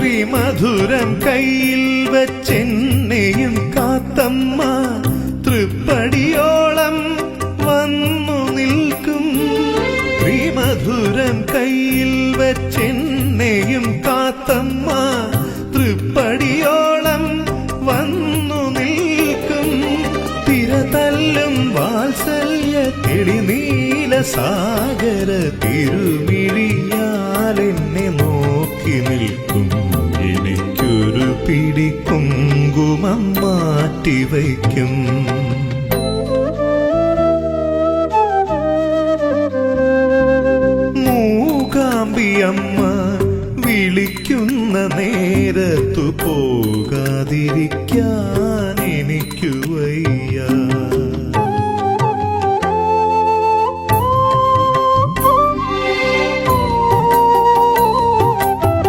ശ്രീമധുരം കയ്യിൽ വെച്ചെന്നെയും കാത്തമ്മ തൃപ്പടിയോളം വന്നു നിൽക്കും. ശ്രീമധുരം കയ്യിൽ വെച്ചെന്നെയും കാത്തമ്മ തൃപ്പടിയോളം വന്നു നിൽക്കും. തിരതല്ലും വാത്സല്യ കിളിനീല സാഗര തിരുമിഴിയാൽ എനിക്കൊരു പിടി കുങ്കുമം മാറ്റിവയ്ക്കും. മൂകാമ്പിയമ്മ വിളിക്കുന്ന നേരത്തു പോകാതിരിക്കാൻ എനിക്കു വയ്യ.